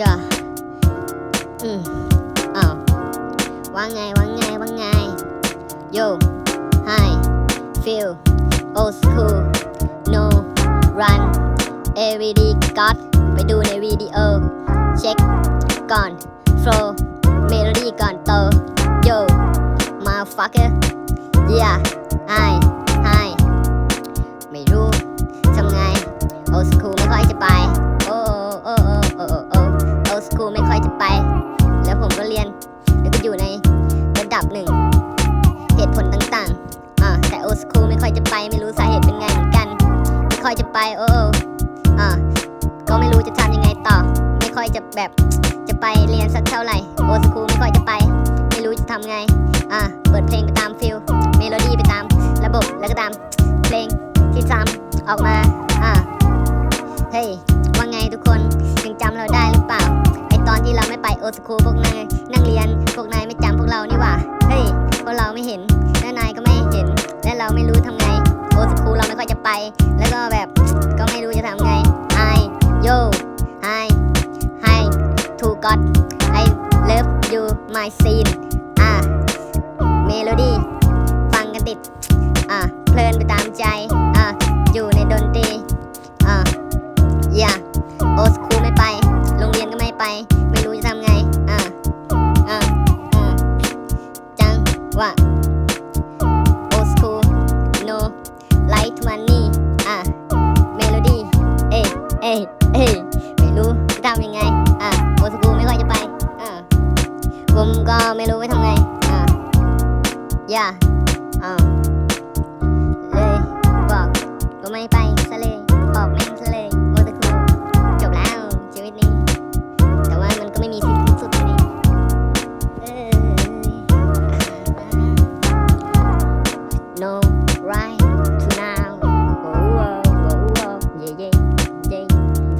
ย่าอืมอ้าวว่าไงว่าไงว่าไง yo hi feel old school no run everyday got ไปดูในวิดีโอ เช็คก่อน flow melody ก่อนโต yo motherfucker yeah I ไม่ค่อไปโอ้โอ้อ่าก็ไม่รู้จะทำยังไงต่อ ไม่ค่อยจะแบบจะไปเรียนสักเท่าไหร่ old school ไม่ค่อยจะไป ไม่รู้จะทำไง อ่าเปิดเพลงไปตามฟิลเมโลดี้ไปตามระบบแล้วก็ตามเพลงที่ซ้ำออกมา อ่าเฮ้ยว่าไงทุกคนยังจำเราได้หรือเปล่าไอตอนที่เราไม่ไปโอสคูพวกนายนั่งเรียนพวกนายไม่จำพวกเรานี่หว่าเฮ้ยพวกเราไม่เห็นและนายก็ไม่เห็นและเราไม่รู้ทำไงโอสคูเราไม่ค่อยจะไป แล้วก็แบบ ก็ไม่รู้จะทำไง I yo I Hi to God I love you my scene อะเมโลดี้ฟังกันติด อะเพลินไปตามใจ อะอยู่ในดนตรี อะอย่าโอสคูไม่ไป โรงเรียนก็ไม่ไป ไม่รู้จะทำไง อะอะอะจังว่า อ้ยเอ้ยไม่รู้จะทำยังไง อะโอสกูไม่ค่อยจะไป อะผมก็ไม่รู้ไปทำไง อะย่าอะ day.